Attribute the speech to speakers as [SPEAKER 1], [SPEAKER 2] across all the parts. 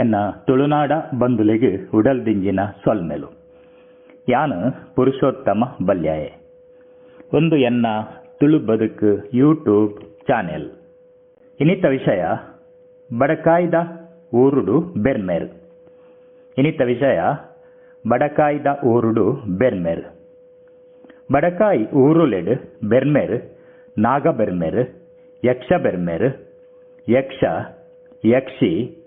[SPEAKER 1] ಎನ್ನ ತುಳುನಾಡ ಬಂಧುಲಿಗೆ ಉಡಲ್ದಿಂಜಿನ ಸೊಲ್ಮೆಲು. ಯಾನ್ ಪುರುಷೋತ್ತಮ ಬಲ್ಯಾಯೆ. ಒಂದು ಎನ್ನ ತುಳು ಬದುಕು ಯೂಟ್ಯೂಬ್ ಚಾನೆಲ್. ಇನಿತ ವಿಷಯ, ಬಡಕಾಯ್ದ ಊರುಡು ಬೆರ್ಮೆರ್. ಇನಿತ ವಿಷಯ, ಬಡಕಾಯ್ದ ಊರುಡು ಬೆರ್ಮೆರ್. ಬಡಕಾಯಿ ಊರುಲೆಡ್ ಬೆರ್ಮೆರ್, ನಾಗ ಬೆರ್ಮೆರ್, ಯಕ್ಷ ಬೆರ್ಮೆರ್, ಯಕ್ಷ, ಯಕ್ಷಿ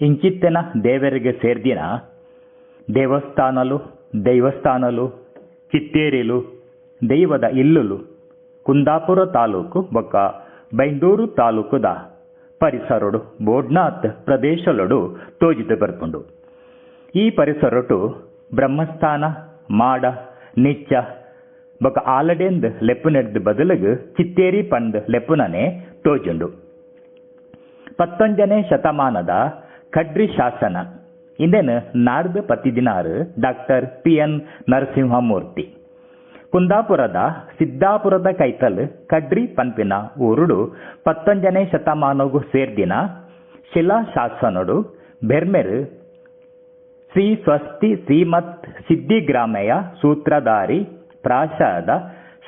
[SPEAKER 1] ಇಂಚಿತ್ತಿನ ದೇವರಿಗೆ ಸೇರ್ದಿನ? ದೇವಸ್ಥಾನಲು, ದೈವಸ್ಥಾನಲು, ಚಿತ್ತೇರಿಲು, ದೈವದ ಇಲ್ಲುಲು, ಕುಂದಾಪುರ ತಾಲೂಕು ಬೊಕ್ಕ ಬೈಂದೂರು ತಾಲೂಕುದ ಪರಿಸರಡು ಬೋಡ್ನಾಥ್ ಪ್ರದೇಶಲೊಡು ತೋಜಿದ ಬರ್ಪುಂಡು. ಈ ಪರಿಸರಟು ಬ್ರಹ್ಮಸ್ಥಾನ, ಮಾಡ, ನಿಚ್ಚ ಬೊಕ ಆಲಡೆಂದ್ ಲೆಪ್ಪುನೆಡ್ದು ಬದಲಿಗೆ ಚಿತ್ತೇರಿ ಪಂದ್ ಲೆಪ್ಪುನನೆ ತೋಜುಂಡು. ಪತ್ತೊಂಜನೇ ಶತಮಾನದ ಖಡ್ರಿ ಶಾಸನ. ಇಂದೆನ್ ನಾಡ್ದು ಪತ್ತಿದಿನಾರು ಡಾಕ್ಟರ್ ಪಿ ಎನ್ ನರಸಿಂಹಮೂರ್ತಿ. ಕುಂದಾಪುರದ ಸಿದ್ದಾಪುರದ ಕೈತಲ್ ಕಡ್ರಿ ಪಂಪಿನ ಊರುಡು ಪತ್ತೊಂಜನೇ ಶತಮಾನಗೂ ಸೇರ್ದಿನ ಶಿಲಾ ಶಾಸನಡು ಬೆರ್ಮೆರ್ ಶ್ರೀ ಸ್ವಸ್ತಿ ಶ್ರೀಮತ್ ಸಿದ್ಧಿಗ್ರಾಮೆಯ ಸೂತ್ರಧಾರಿ ಪ್ರಾಸಾದ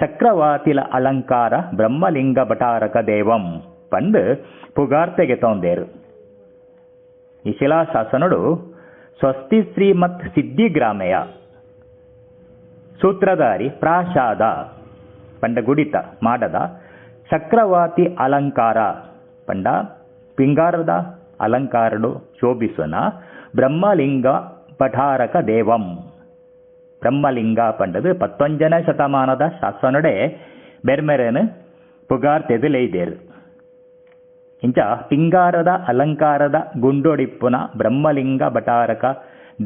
[SPEAKER 1] ಚಕ್ರವಾತಿಲ ಅಲಂಕಾರ ಬ್ರಹ್ಮಲಿಂಗ ಭಟಾರಕ ದೇವಂ ಪಂದು ಪುಗಾರ್ತೆಗೆ ತೊಂದೇರು. ಈ ಶಿಲಾಶಾಸನಡು ಸ್ವಸ್ತಿ ಶ್ರೀಮತ್ ಸಿದ್ಧಿಗ್ರಾಮೆಯ ಸೂತ್ರಧಾರಿ ಪ್ರಾಸಾದ ಪಂಡ ಗುಡಿತ ಮಾಡದ. ಚಕ್ರವಾತಿ ಅಲಂಕಾರ. ಪಂಡ ಪಿಂಗಾರದ ಅಲಂಕಾರಡು ಶೋಭಿಸುನ ಬ್ರಹ್ಮಲಿಂಗ ಪಠಾರಕ ದೇವಂ. ಬ್ರಹ್ಮಲಿಂಗ ಪಂಡದು ಪತ್ತೊಂಜನೇ ಶತಮಾನದ ಶಾಸನಡೆ ಬೆರ್ಮೆರೆನ್ ಪುಗಾರ್ ತೆದಲೈದೇರು. ಇಂಚ ಪಿಂಗಾರದ ಅಲಂಕಾರದ ಗುಂಡೊಡಿಪ್ಪುನ ಬ್ರಹ್ಮಲಿಂಗ ಭಟಾರಕ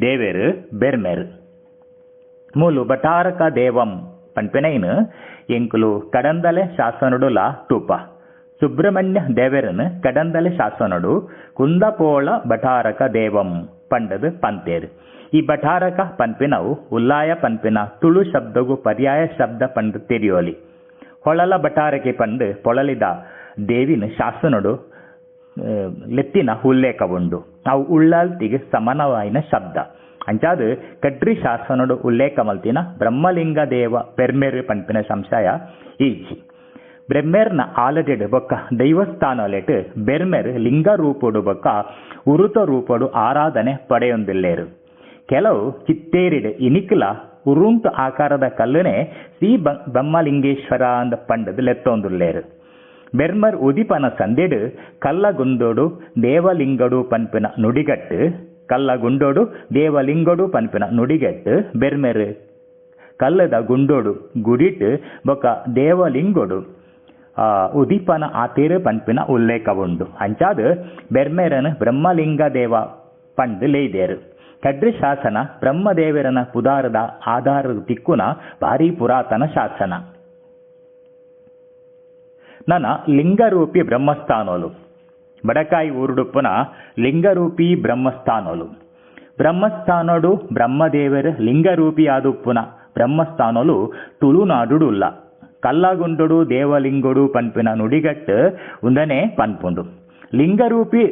[SPEAKER 1] ದೇವೆರು ಬೆರ್ಮೆರ್. ಮೂಲು ಭಟಾರಕ ದೇವಂ ಪನ್ಪೆನೈನ್, ಎಂಕುಲು ಕಡಂದಲೆ ಶಾಸನಡುಲ ಟೂಪ. ಸುಬ್ರಹ್ಮಣ್ಯ ದೇವೆರನ್ ಕಡಂದಲೆ ಶಾಸನಡು ಕುಂದಪೋಳ ಭಟಾರಕ ದೇವಂ ಪಂಡದು ಪಂತೇರು. ಈ ಭಟಾರಕ ಪಂಪಿನವು ಉಲ್ಲಾಯ ಪಂಪಿನ ತುಳು ಶಬ್ದಗೂ ಪರ್ಯಾಯ ಶಬ್ದ ಪಂಡ್ ತೆರಿಯೋಲಿ. ಹೊಳಲ ಭಟಾರಕೆ ಪಂಡ ಪೊಳಲಿದ ದೇವಿನ ಶಾಸನಡು ಲೆತ್ತಿನ ಉಲ್ಲೇಖವುಂಡು ಅವು ಉಳ್ಳಾಲ್ತಿಗೆ ಸಮಾನವಾಯಿನ ಶಬ್ದ ಅಂಚಾದ ಕಡ್ರಿ ಶಾಸನಡು ಉಲ್ಲೇಖ ಮಲ್ತಿನ ಬ್ರಹ್ಮಲಿಂಗ ದೇವ ಪೆರ್ಮೆರ್ ಪಂಪಿನ ಸಂಶಯ ಈಜಿ ಬ್ರೆಮ್ಮೆರ್ನ ಆಲಡೆಡ್ ಬೊಕ್ಕ ದೈವಸ್ಥಾನಲೆಟ್ ಬೆರ್ಮೆರ್ ಲಿಂಗ ರೂಪುಡು ಬೊಕ್ಕ ಉರುತ ರೂಪಡು ಆರಾಧನೆ ಪಡೆಯೊಂದಿಲ್ಲೇರು ಕೆಲವು ಚಿತ್ತೇರಿಡ್ ಇನಿಕ್ಲ ಉರುಂತು ಆಕಾರದ ಕಲ್ಲುನೆ ಸಿ ಬ್ರಹ್ಮಲಿಂಗೇಶ್ವರ ಅಂದ ಪಂಡದ್ ಲೆತ್ತೊಂದುಲ್ಲೇರು ಬೆರ್ಮರ್ ಉದಿಪನ ಸಂದೆಡು, ಕಲ್ಲಗುಂದೋಡು ದೇವಲಿಂಗಡು ಪನ್ಪಿನ ನುಡಿಗಟ್ಟು ಕಲ್ಲಗುಂಡೋಡು ದೇವಲಿಂಗಡು ಪನ್ಪಿನ ನುಡಿಗಟ್ಟು ಬೆರ್ಮೆರ್. ಕಲ್ಲದ ಗುಂಡೋಡು ಗುಡಿಟ್ ಬೊಕ ದೇವಲಿಂಗೊಡು ಉದಿಪನ ಆತೇರು ಪನ್ಪಿನ ಉಲ್ಲೇಖವುಂಡು. ಅಂಚಾದ ಬೆರ್ಮೆರನ್ ಬ್ರಹ್ಮಲಿಂಗ ದೇವ ಪಂಡ್ ಲೇದೇರು ಕಡ್ರಿ ಶಾಸನ ಬ್ರಹ್ಮದೇವರನ ಪುದಾರದ ಆಧಾರದ ತಿಕ್ಕುನ ಭಾರಿ ಪುರಾತನ ಶಾಸನ. ನನ ಲಿಂಗರೂಪಿ ಬ್ರಹ್ಮಸ್ಥಾನೋಲು ಬಡಕಾಯಿ ಊರುಡುಪ್ಪುನ ಲಿಂಗರೂಪಿ ಬ್ರಹ್ಮಸ್ಥಾನೋಲು ಬ್ರಹ್ಮಸ್ಥಾನೋಡು ಬ್ರಹ್ಮದೇವರು ಲಿಂಗರೂಪಿ ಆದುಪ್ಪುನ ಬ್ರಹ್ಮಸ್ಥಾನೋಲು ತುಳುನಾಡುಡುಲ್ಲ ಕಲ್ಲಗುಂಡೊಡು ದೇವಲಿಂಗೊಡು ಪನ್ಪಿನ ನುಡಿಗಟ್ಟು ಉಂದನೆ ಪನ್ಪುಂಡು ಲಿಂಗರೂಪಿ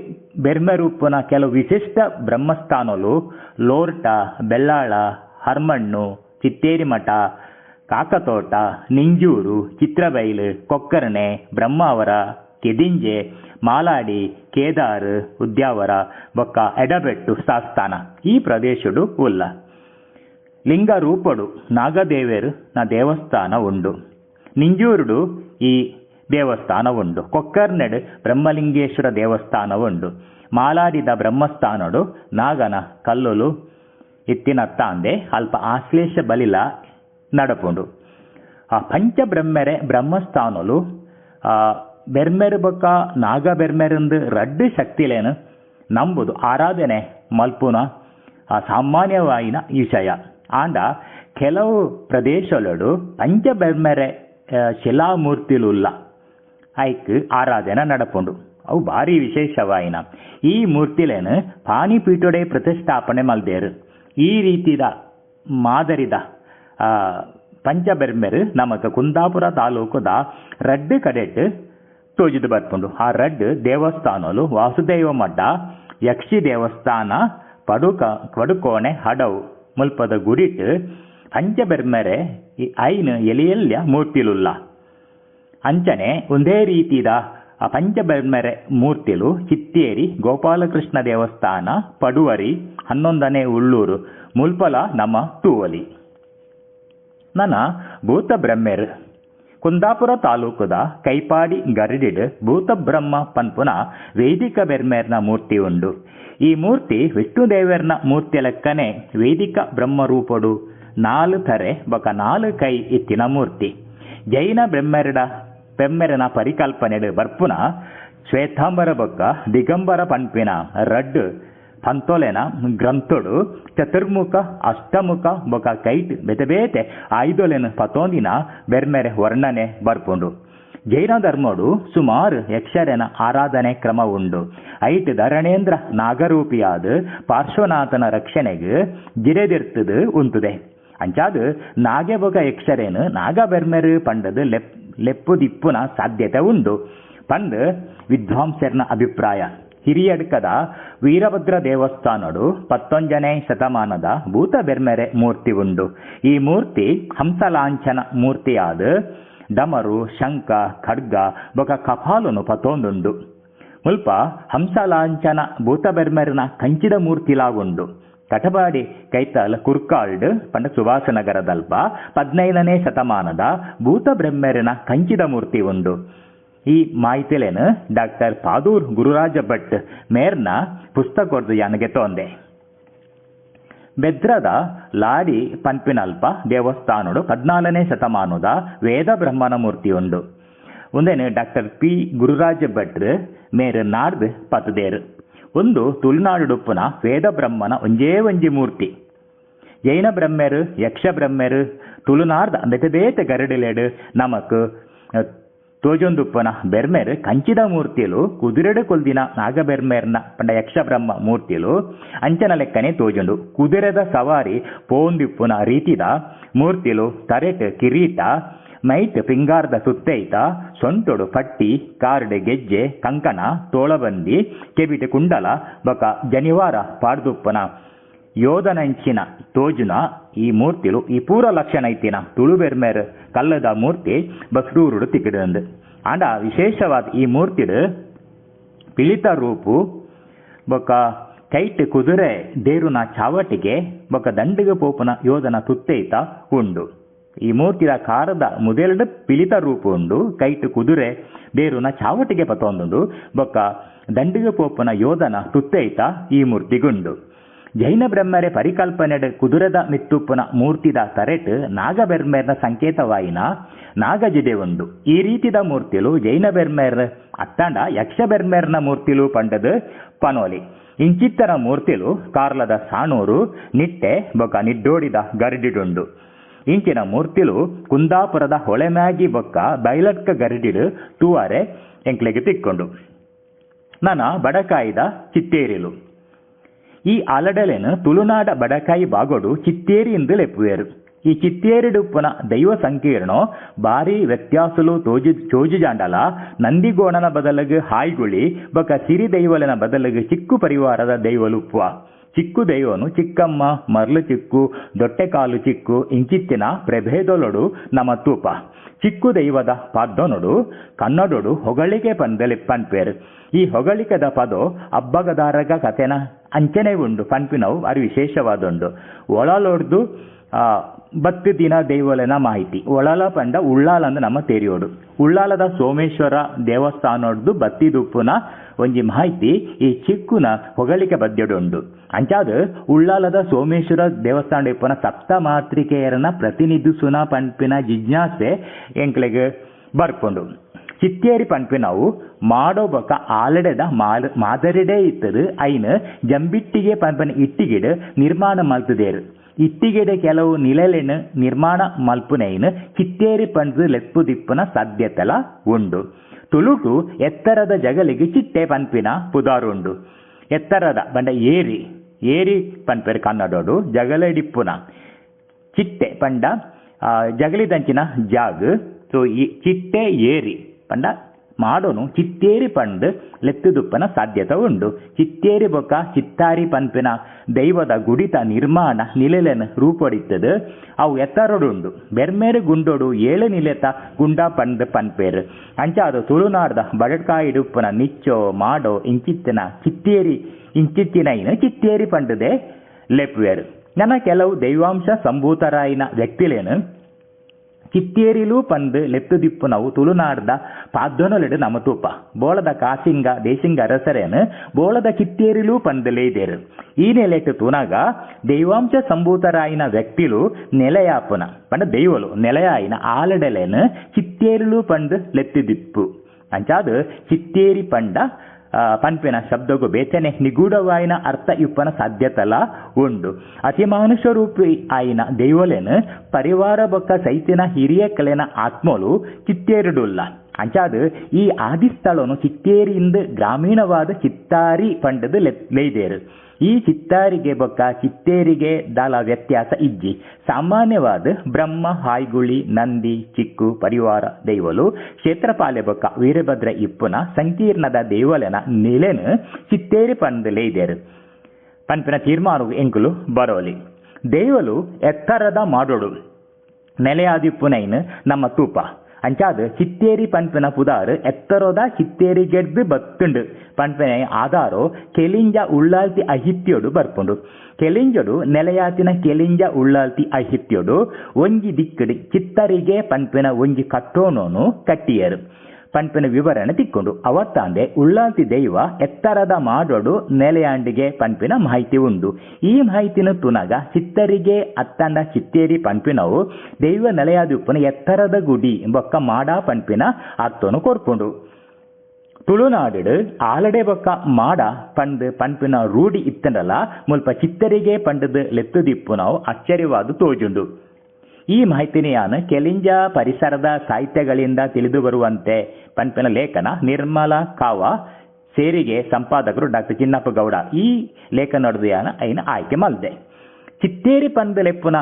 [SPEAKER 1] ಬೆರ್ಮೆರೂಪುನ ಕೆಲವು ವಿಶಿಷ್ಟ ಬ್ರಹ್ಮಸ್ಥಾನಲು ಲೋರ್ಟ ಬೆಲ್ಲಾಳ ಹರ್ಮಣ್ಣು ಚಿತ್ತೇರಿ ಮಠ ಕಾಕತೋಟ, ನಿಂಜೂರು, ಚಿತ್ರಬೈಲು, ಕೊಕ್ಕರ್ಣೆ, ಬ್ರಹ್ಮಾವರ, ಕೆದಿಂಜೆ, ಮಾಲಾಡಿ, ಕೇದಾರ್, ಉದ್ಯಾವರ, ಬೊಕ್ಕ ಎಡಬೆಟ್ಟು ಸಾಸ್ತಾನ ಈ ಪ್ರದೇಶಡು ಉಲ್ಲ. ಲಿಂಗ ರೂಪಡು ನಾಗದೇವೇರು ನ ದೇವಸ್ಥಾನ ಉಂಡು. ನಿಂಜೂರುಡು ಈ ದೇವಸ್ಥಾನ ಉಂಡು. ಕೊಕ್ಕರ್ನೆಡು ಬ್ರಹ್ಮಲಿಂಗೇಶ್ವರ ದೇವಸ್ಥಾನ ಉಂಡು. ಮಾಲಾಡಿದ ಬ್ರಹ್ಮಸ್ಥಾನಡು ನಾಗನ ಕಲ್ಲುಲು ಇತ್ತಿನತ್ತಾಂದೆ. ಅಲ್ಪ ಆಶ್ಲೇಷ ಬಲಿಲ ನಡಪುಂಡು ಆ ಪಂಚಬ್ರಹ್ಮೆರೆ ಬ್ರಹ್ಮಸ್ಥಾನಲು ಆ ಬೆರ್ಮೆರು ಬೊಕ್ಕ ನಾಗ ಬೆರ್ಮೆರಂದು ರಡ್ಡು ಶಕ್ತಿಲೇನು ನಂಬುದು ಆರಾಧನೆ ಮಲ್ಪುನ ಆ ಸಾಮಾನ್ಯವಾಯಿನ ವಿಷಯ ಆಂಡ ಕೆಲವು ಪ್ರದೇಶಲಡು ಪಂಚಬೆರ್ಮೆರೆ ಶಿಲಾಮೂರ್ತಿಲುಲ್ಲ ಐಕ್ ಆರಾಧನೆ ನಡಪುಂಡು ಅವು ಭಾರಿ ವಿಶೇಷವಾಯಿನ ಈ ಮೂರ್ತಿಲೇನು ಪಾನಿಪೀಠೊಡೆ ಪ್ರತಿಷ್ಠಾಪನೆ ಮಲ್ದೇರು ಈ ರೀತಿದ ಮಾದರಿದ ಪಂಚಬೆರ್ಮೆರು ನಮಕ ಕುಂದಾಪುರ ತಾಲೂಕುದ ರಡ್ಡು ಕಡೆಟ್ ತೋಜಿದು ಬರ್ಪುಂಡು. ಆ ರಡ್ಡು ದೇವಸ್ಥಾನಲು ವಾಸುದೇವ ಮಠ, ಯಕ್ಷಿ ದೇವಸ್ಥಾನ, ಪಡುಕ, ಪಡುಕೋಣೆ, ಹಡವು, ಮುಲ್ಪದ ಗುಡಿಟ್ ಪಂಚಬೆರ್ಮೆರೆ ಈ ಐನ್ ಎಲಿಯಲ್ಯ ಮೂರ್ತಿಲುಲ್ಲ. ಅಂಚನೆ ಒಂದೇ ರೀತಿದ ಪಂಚಬೆರ್ಮೆರೆ ಮೂರ್ತಿಲು ಚಿತ್ತೇರಿ, ಗೋಪಾಲಕೃಷ್ಣ ದೇವಸ್ಥಾನ, ಪಡುವರಿ, ಹನ್ನೊಂದನೇ ಉಳ್ಳೂರು, ಮುಲ್ಪಲ, ನಮ್ಮ ತೂವಲಿ. ನನ ಭೂತ ಬ್ರಹ್ಮೆರ್ ಕುಂದಾಪುರ ತಾಲೂಕುದ ಕೈಪಾಡಿ ಗರಿಡಿಡ್ ಭೂತ ಬ್ರಹ್ಮ ಪನ್ಪುನ ವೇದಿಕ ಬೆರ್ಮೇರ್ನ ಮೂರ್ತಿ ಉಂಡು. ಈ ಮೂರ್ತಿ ವಿಷ್ಣುದೇವರ್ನ ಮೂರ್ತಿ ಲೆಕ್ಕನೆ ವೇದಿಕ ಬ್ರಹ್ಮರೂಪಡು. ನಾಲ್ ತರೆ ಬೊಕ ನಾಲ್ ಕೈ ಇತ್ತಿನ ಮೂರ್ತಿ. ಜೈನ ಬ್ರಹ್ಮೆರಡ ಬೆಮ್ಮೆರನ ಪರಿಕಲ್ಪನೆಡ್ ಬರ್ಪುನ ಶ್ವೇತಾಂಬರ ಬೊಕ್ಕ ದಿಗಂಬರ ಪನ್ಪಿನ ರಡ್ ಪಂತೊಲೆನ ಗ್ರಂಥೊಡು. ಚತುರ್ಮುಖ, ಅಷ್ಟಮುಖ ಬೊಕ ಕೈಟ್ ಬೇತೆ ಬೇತೆ ಐದೊಲೆನ ಪತೋಂದಿನ ಬೆರ್ಮೆರೆ ವರ್ಣನೆ ಬರ್ಪುಂಡು. ಜೈನ ಧರ್ಮಡು ಸುಮಾರು ಯಕ್ಷರನ ಆರಾಧನೆ ಕ್ರಮ ಉಂಡು ಐಟ್ ಧರಣೇಂದ್ರ ನಾಗರೂಪಿಯಾದ ಪಾರ್ಶ್ವನಾಥನ ರಕ್ಷಣೆಗೆ ಜಿರೆದಿರ್ತದು ಉಂತುದೆ. ಅಂಚಾದ ನಾಗೆ ಬೊಕ ಯಕ್ಷರೇನು ನಾಗ ಬೆರ್ಮೆರು ಪಂಡದು ಲೆಪ್, ಲೆಪ್ಪುದಿಪ್ಪುನ ಸಾಧ್ಯತೆ ಉಂಡು. ಪಂದ್ ವಿದ್ವಾಂಸರ್ನ ಅಭಿಪ್ರಾಯ. ಹಿರಿಯಡ್ಕದ ವೀರಭದ್ರ ದೇವಸ್ಥಾನಡು ಪತ್ತೊಂಜನೇ ಶತಮಾನದ ಭೂತ ಬೆರ್ಮೆರೆ ಮೂರ್ತಿ ಉಂಡು. ಈ ಮೂರ್ತಿ ಹಂಸಲಾಂಛನ ಮೂರ್ತಿಯಾದ ಡಮರು, ಶಂಖ, ಖಡ್ಗ, ಬೊಕ ಕಪಾಲುನು ಪತೋಂದುಂಡು ಮುಲ್ಪ ಹಂಸಲಾಂಛನ ಭೂತ ಬೆರ್ಮೆರಿನ ಕಂಚಿದ ಮೂರ್ತಿಲಾಗುಂಡು. ಕಟಬಾಡಿ ಕೈತಲ್ ಕುರ್ಕಾಲ್ಡ್ ಪಂಡ ಸುಭಾಷ ನಗರದಲ್ಪ ಪದ್ನೈದನೇ ಶತಮಾನದ ಭೂತ ಬ್ರಹ್ಮೆರಿನ ಕಂಚಿದ ಮೂರ್ತಿ ಉಂಡು. ಈ ಮಾಹಿತಿಲೇನು ಡಾಕ್ಟರ್ ಪಾದೂರ್ ಗುರುರಾಜ ಭಟ್ ಮೇರ್ನ ಪುಸ್ತಕದ್ದು ಯಾನಗೆ ತೊಂದೆ. ಬೆದ್ರದ ಲಾಡಿ ಪನ್ಪಿನಲ್ಪ ದೇವಸ್ಥಾನಡು ಪದ್ನಾಲನೇ ಶತಮಾನದ ವೇದ ಬ್ರಹ್ಮನ ಮೂರ್ತಿ ಉಂಡು ಒಂದೇನು, ಡಾಕ್ಟರ್ ಪಿ ಗುರುರಾಜ ಭಟ್ರ್ ಮೇರು ನಾಡ್ದು ಪತದೇರು. ಒಂದು ತುಳುನಾಡುಡುಪ್ಪುನ ವೇದ ಬ್ರಹ್ಮನ ಒಂಜೇ ಒಂಜಿ ಮೂರ್ತಿ. ಜೈನ ಬ್ರಹ್ಮೆರು, ಯಕ್ಷ ಬ್ರಹ್ಮೆರು ತುಳುನಾರ್ದ ಬೇತೆ ಬೇತೆ ಗರಡಿಲೆಡು ನಮಕ್ ತೋಜೊಂದುಪ್ಪನ ಬೆರ್ಮೆರ್ ಕಂಚಿದ ಮೂರ್ತಿಲು ಕುದುರೆಡು ಕೊಲ್ದಿನ ನಾಗಬೆರ್ಮೆರ್ನ ಪಂಡ ಯಕ್ಷ ಬ್ರಹ್ಮ ಮೂರ್ತಿಲು ಅಂಚನ ಲೆಕ್ಕನೆ ತೋಜೊಂದು ಕುದುರೆದ ಸವಾರಿ ಪೋಂದಿಪ್ಪುನ ರೀತಿದ ಮೂರ್ತಿಲು ತರೆಟ್ ಕಿರೀಟ, ಮೈಟ್ ಪಿಂಗಾರ್ದ ಸುತ್ತೈತ, ಸೊಂಟೊಡು ಪಟ್ಟಿ, ಕಾರ್ಡ್ ಗೆಜ್ಜೆ, ಕಂಕಣ, ತೋಳಬಂದಿ, ಕೆಬಿಟ ಕುಂಡಲ, ಬಕ ಜನಿವಾರ ಪಾಡ್ದುಪ್ಪನ ಯೋಧನಂಚಿನ ತೋಜುನ ಈ ಮೂರ್ತಿಲು ಈ ಪೂರ ಲಕ್ಷಣ ಐತಿನ ತುಳುಬೆರ್ಮೆರ್ ಕಲ್ಲದ ಮೂರ್ತಿ ಬಸ್ರೂರುಡು ತಿಕ್ಕಿಡಂದು ಆಂಡ ವಿಶೇಷವಾದ ಈ ಮೂರ್ತಿಡು ಪಿಳಿತ ರೂಪು, ಬೊಕ ಕೈಟ್ ಕುದುರೆ ದೇರುನ ಚಾವಟಿಗೆ, ಬೊಕ ದಂಡಿಗೆ ಪೋಪುನ ಯೋಧನ ತುತ್ತೈತ ಉಂಡು. ಈ ಮೂರ್ತಿದ ಕಾರದ ಮುದೆಲಡು ಪಿಳಿತ ರೂಪು ಉಂಡು, ಕೈಟ್ ಕುದುರೆ ದೇರುನ ಚಾವಟಿಗೆ ಪತೊಂದುಂಡು ಬೊಕ್ಕ ದಂಡಿಗೆ ಪೋಪುನ ಯೋಧನ ತುತ್ತೈತ ಈ ಮೂರ್ತಿಗುಂಡು. ಜೈನ ಬ್ರಹ್ಮರೆ ಪರಿಕಲ್ಪನೆಡ್ ಕುದುರದ ಮಿತ್ತುಪ್ಪುನ ಮೂರ್ತಿದ ತರೆಟ್ ನಾಗಬೆರ್ಮೇರ್ನ ಸಂಕೇತವಾಯಿನ ನಾಗಜಿದೆ ಒಂದು ಈ ರೀತಿದ ಮೂರ್ತಿಲು ಜೈನ ಬೆರ್ಮೆರ್, ಅತ್ತಾಂಡ ಯಕ್ಷ ಬೆರ್ಮೆರ್ನ ಮೂರ್ತಿಲು ಪಂಡದು ಪನೋಲಿ. ಇಂಚಿತ್ತರ ಮೂರ್ತಿಲು ಕಾರ್ಲದ ಸಾಣೂರು, ನಿಟ್ಟೆ, ಬೊಕ ನಿಡ್ಡೋಡಿದ ಗರ್ಡಿಡುಂಡು ಇಂಚಿನ ಮೂರ್ತಿಲು ಕುಂದಾಪುರದ ಹೊಳೆಮ್ಯಾಗಿ ಬೊಕ್ಕ ಬೈಲಟ್ಕ ಗರಿಡಿಡು ತೂವಾರೆ ಎಂಕ್ಲೆಗೆ ತಿಕ್ಕೊಂಡು. ನನ ಬಡಕಾಯಿದ ಚಿತ್ತೇರಿಲು. ಈ ಆಲಡಲೆನ ತುಳುನಾಡ ಬಡಕಾಯಿ ಬಾಗೋಡು ಚಿತ್ತೇರಿ ಎಂದು ಲೆಪ್ಪುವೆರು. ಈ ಚಿತ್ತೇರಿಡುಪ್ಪುನ ದೈವ ಸಂಕೀರ್ಣ ಭಾರಿ ವ್ಯತ್ಯಾಸಲು ತೋಜಿ ಚೋಜುಜಾಂಡಲ ನಂದಿಗೋಣನ ಬದಲಿಗೆ ಹಾಯ್ಗುಳಿ, ಬಕ ಸಿರಿ ದೈವಲನ ಬದಲಿಗೆ ಚಿಕ್ಕು ಪರಿವಾರದ ದೈವಲುಪ್ಪುವ ಚಿಕ್ಕು ದೈವನು ಚಿಕ್ಕಮ್ಮ, ಮರ್ಲು ಚಿಕ್ಕು, ದೊಟ್ಟೆ ಕಾಲು ಚಿಕ್ಕು, ಇಂಚಿತ್ತಿನ ಪ್ರಭೇದೊಲೊಡು ನಮ ತೂಪ. ಚಿಕ್ಕು ದೈವದ ಪಾದ್ದೊನೊಡು ಕನ್ನಡೊಡು ಹೊಗಳಿಕೆ ಪಂದಲಿ ಪನ್ಪೇರು ಈ ಹೊಗಳಿಕೆದ ಪದೋ ಅಬ್ಬಗದಾರಗ ಕಥೆನ ಅಂಚನೆ ಉಂಡು, ಪನ್ಪಿನವು ಅರಿ ವಿಶೇಷವಾದೊಂಡು. ಒಳಲೊಡ್ದು ಬತ್ತು ದಿನ ದೈವಲನ ಮಾಹಿತಿ. ಒಳಲ ಪಂಡ ಉಳ್ಳಾಲಂದು ನಮ್ಮ ತೆರಿಯೋಡು. ಉಳ್ಳಾಲದ ಸೋಮೇಶ್ವರ ದೇವಸ್ಥಾನದ್ದು ಬತ್ತಿದುಪ್ಪುನ ಒಂಜಿ ಮಾಹಿತಿ ಈ ಚಿಕ್ಕುನ ಹೊಗಳಿಕೆ ಬದ್ಯಡುಂಡು. ಅಂಚಾದ ಉಳ್ಳಾಲದ ಸೋಮೇಶ್ವರ ದೇವಸ್ಥಾನ ಇಪ್ಪುನ ಸಪ್ತ ಮಾತ್ರಿಕೆಯರನ್ನ ಪ್ರತಿನಿಧಿಸುನ ಪಂಪಿನ ಜಿಜ್ಞಾಸೆ ಎಂಕ್ಲೆಗೆ ಬರ್ಪುಂಡು. ಚಿತ್ತೇರಿ ಪನ್ಪಿನವು ಮಾಡೋ ಬೊಕ ಆಲಡೆದ ಮಾದರಿಡೇ ಇತ್ತದು, ಐನ್ ಜಂಬಿಟ್ಟಿಗೆ ಪನ್ಪನ ಇಟ್ಟಿಗೆಡು ನಿರ್ಮಾಣ ಮಲ್ತುದೇರು ಇಟ್ಟಿಗೆಡೆ ಕೆಲವು ನಿಲಲೆನು ನಿರ್ಮಾಣ ಮಲ್ಪುನೈನ್ ಚಿತ್ತೇರಿ ಪಂಡ್ದು ಲೆಪ್ಪು ದಿಪ್ಪುನ ಸಾಧ್ಯತೆಲ ಉಂಡು ತುಳುಟು ಎತ್ತರದ ಜಗಲಿಗೆ ಚಿಟ್ಟೆ ಪನ್ಪಿನ ಪುದಾರುಂಡು ಎತ್ತರದ ಬಂಡ ಏರಿ ಏರಿ ಪನ್ಪೆರ್ ಕನ್ನಡೋಡು ಜಗಲಡಿಪ್ಪುನ ಚಿಟ್ಟೆ ಪಂಡ ಜಗಲಿದಂಚಿನ ಜಾಗ ಸೊ ಈ ಚಿಟ್ಟೆ ಏರಿ ಪಂಡ ಮಾಡೋನು ಚಿತ್ತೇರಿ ಪಂಡ್ ಲೆತ್ತಿದುಪ್ಪನ ಸಾಧ್ಯತೆ ಉಂಡು. ಚಿತ್ತೇರಿ ಬೊಕ್ಕ ಚಿತ್ತಾರಿ ಪನ್ಪಿನ ದೈವದ ಗುಡಿತ ನಿರ್ಮಾಣ ನಿಲೆಲೆನ್ ರೂಪಡಿತದ ಅವು ಎತ್ತರಡುಂಡು. ಬೆರ್ಮೇರು ಗುಂಡೋಡು ಏಳು ನಿಲೆತ ಗುಂಡ ಪಂಡ್ ಪನ್ಪೇರು. ಅಂಚಾದು ತುಳುನಾಡ್ದ ಬಡಕಾಯಿಡುಪ್ಪನ ನಿಚ್ಚೋ ಮಾಡೋ ಇಂಚಿತ್ತಿನ ಚಿತ್ತೇರಿ ಇಂಚಿತ್ತಿನ ಚಿತ್ತೇರಿ ಪಂಡದೆ ಲೆಪ್ವೇರ್. ನನ್ನ ಕೆಲವು ದೈವಾಂಶ ಸಂಭೂತರಾಯಿನ ವ್ಯಕ್ತಿಲೇನು? ಕಿತ್ತೇರಿಲೂ ಪಂದ್ ಲೆತ್ತು ದಿಪ್ಪು ನಾವು ತುಳುನಾಡ್ದ ಪಾದ್ದೊನೊಲೆಡು ನಮ ತೂಪ ಬೋಳದ ಕಾಸಿಂಗ ದೇಶಿಂಗ ಅರಸರೇನು, ಬೋಳದ ಕಿತ್ತೇರಿಲೂ ಪಂದ್ ಲೇದೇರು ಈ ನೆಲೆಟ್ಟು ತೂನಾಗ ದೈವಾಂಶ ಸಂಭೂತರಾಯಿನ ವ್ಯಕ್ತಿಲು ನೆಲೆಯಾಪುನ. ಪಂಡ ದೈವಲು ನೆಲೆಯಾಯಿನ ಆಲಡಲೇನು ಪಂದ್ ಲೆತ್ತಿದಿಪ್ಪು ಅಂಚಾದು ಚಿತ್ತೇರಿ ಪಂಡ ಪನ್ಪಿನ ಶಬ್ದಗು ಬೇಚನೆ ನಿಗೂಢವಾಯಿನ ಅರ್ಥ ಇಪ್ಪನ ಸಾಧ್ಯತಲ ಉಂಡು. ಅತಿ ಮಾನುಷ ರೂಪಿ ಆಯಿನ ದೈವಲೇನು ಪರಿವಾರ ಬೊಕ್ಕ ಸೈತಿನ ಹಿರಿಯ ಕಲೆನ ಆತ್ಮಲು ಚಿತ್ತೇರಿಡುಲ್ಲ ಅಂಚಾದು ಈ ಆದಿಸ್ಥಳನು ಚಿತ್ತೇರಿಯಿಂದ ಗ್ರಾಮೀಣವಾದ ಚಿತ್ತಾರಿ ಪಂಡದ ಲೈದೇರು ಈ ಚಿತ್ತಾರಿಗೆ ಬೊಕ್ಕ ಚಿತ್ತೇರಿಗೆ ದಾಲ ವ್ಯತ್ಯಾಸ ಇಜ್ಜಿ. ಸಾಮಾನ್ಯವಾದ ಬ್ರಹ್ಮ, ಹಾಯ್ಗುಳಿ, ನಂದಿ, ಚಿಕ್ಕು, ಪರಿವಾರ, ದೈವಲು, ಕ್ಷೇತ್ರಪಾಲೆ ಬೊಕ್ಕ ವೀರಭದ್ರ ಇಪ್ಪುನ ಸಂಕೀರ್ಣದ ದೇವಾಲಯನ ನೆಲೆನು ಚಿತ್ತೇರಿ ಪಂದಲೇ ಇದೇರು ಪಂಪಿನ ತೀರ್ಮಾನವು ಎಂಕುಲು ಬರೋಲಿ. ದೇವಲು ಎತ್ತರದ ಮಾಡೋಡು. ನೆಲೆಯಾದಿಪ್ಪುನೈನ್ ನಮ್ಮ ತೂಪ. ಅಂಚಾದ ಚಿತ್ತೇರಿ ಪನ್ಪಿನ ಪುದಾರ್ ಎತ್ತರೋದ ಚಿತ್ತೇರಿ ಗೆಡ್ದು ಬತ್ತುಂಡು ಪನ್ಪಿನ ആധാറോ ಕೆಲಿಂಜ ಉಳ್ಳಾಲ್ತಿ ಅಹಿತ್ಯೋಡು ಬರ್ಪುಂಡು ಕೆಲಿಂಜಡು ನೆಲೆಯಾತಿನ ಕೆಲಿಂಜ ಉಳ್ಳಾಲ್ತಿ ಅಹಿತ್ಯೋಡು ಒಂಜಿ ದಿಕ್ಕಡಿ ಚಿತ್ತರಿಗೆ ಪನ್ಪಿನ ಒಂಜಿ ಕಟ್ಟೋನೋನು ಕಟ್ಟಿಯರು ಪನ್ಪಿನ ವಿವರಣೆ ತಿಕ್ಕೊಂಡು, ಅವತ್ತಾಂದೆ ಉಳ್ಳಾಲ್ತಿ ದೈವ ಎತ್ತರದ ಮಾಡೋಡು ನೆಲೆಯಾಂಡಿಗೆ ಪನ್ಪಿನ ಮಾಹಿತಿ ಉಂಡು. ಈ ಮಾಹಿತಿನ ತುನಗ ಚಿತ್ತರಿಗೆ ಅತ್ತಂಡ ಚಿತ್ತೇರಿ ಪನ್ಪಿನವು ದೈವ ನೆಲೆಯಾದುಪ್ಪನ ಎತ್ತರದ ಗುಡಿ ಬೊಕ್ಕ ಮಾಡಾ ಪನ್ಪಿನ ಅತ್ತನು ಕೊರ್ಪುಂಡು. ತುಳುನಾಡು ಆಲಡೆ ಬೊಕ್ಕ ಮಾಡ ಪಂಡ್ ಪನ್ಪಿನ ರೂಢಿ ಇತ್ತಂಡಲ ಮುಲ್ಪ ಚಿತ್ತರಿಗೆ ಪಂಡದ ಲೆತ್ತದಿಪ್ಪು ನಾವು ಅಚ್ಚರಿವಾದ ತೋಜುಂಡು. ಈ ಮಾಹಿತಿನೆಯಾನು ಕೆಲಿಂಜ ಪರಿಸರದ ಸಾಹಿತ್ಯಗಳಿಂದ ತಿಳಿದು ಬರುವಂತೆ ಪಂಪಿನ ಲೇಖನ ನಿರ್ಮಲ ಕಾವ ಸೇರಿಗೆ ಸಂಪಾದಕರು ಡಾಕ್ಟರ್ ಚಿನ್ನಪ್ಪ ಗೌಡ ಈ ಲೇಖನ ನಡುವೆಯಾನ ಐನ ಆಯ್ಕೆ ಮಲ್ದೆ ಚಿತ್ತೇರಿ ಪಂದಲೆಪ್ಪುನ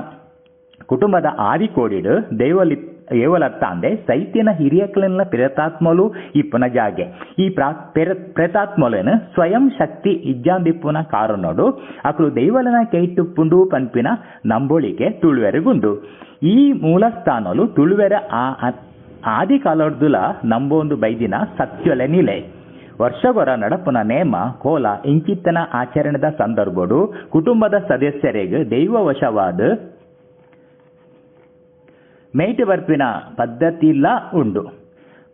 [SPEAKER 1] ಕುಟುಂಬದ ಆದಿಕೋಡಿಡು ದೈವಲಿ ಏವಲತ್ತ ಅಂದೆ ಸೈತ್ಯನ ಹಿರಿಯಕಲಿನ ಪ್ರೇತಾತ್ಮಲು ಇಪ್ಪುನ ಜಾಗೆ. ಈ ಪ್ರಾ ಸ್ವಯಂ ಶಕ್ತಿ ಇಜ್ಜಾಂದಿಪ್ಪುನ ಕಾರಣೋಡು ಅಕಲು ದೈವಲನ ಪುಂಡು ಪನ್ಪಿನ ನಂಬೋಳಿಗೆ ತುಳುವೆರಗುಂಡು ಈ ಮೂಲಸ್ಥಾನಲು ತುಳುವೆರ ಆ, ಆ- ಆದಿ ಕಾಲದುಲ ನಂಬೊಂದು ಬೈದಿನ ಸತ್ಯೊಲೆ ನಿಲೆ. ವರ್ಷಗೊರ ನಡಪುನ ನೇಮ, ಕೋಲ, ಇಂಚಿತ್ತನ ಆಚರಣೆದ ಸಂದರ್ಭಡು ಕುಟುಂಬದ ಸದಸ್ಯರಿಗೆ ದೈವವಶವಾದ ಮೇಯ್ಟ್ ಬರ್ಪಿನ ಪದ್ಧತಿಲ್ಲ ಉಂಡು.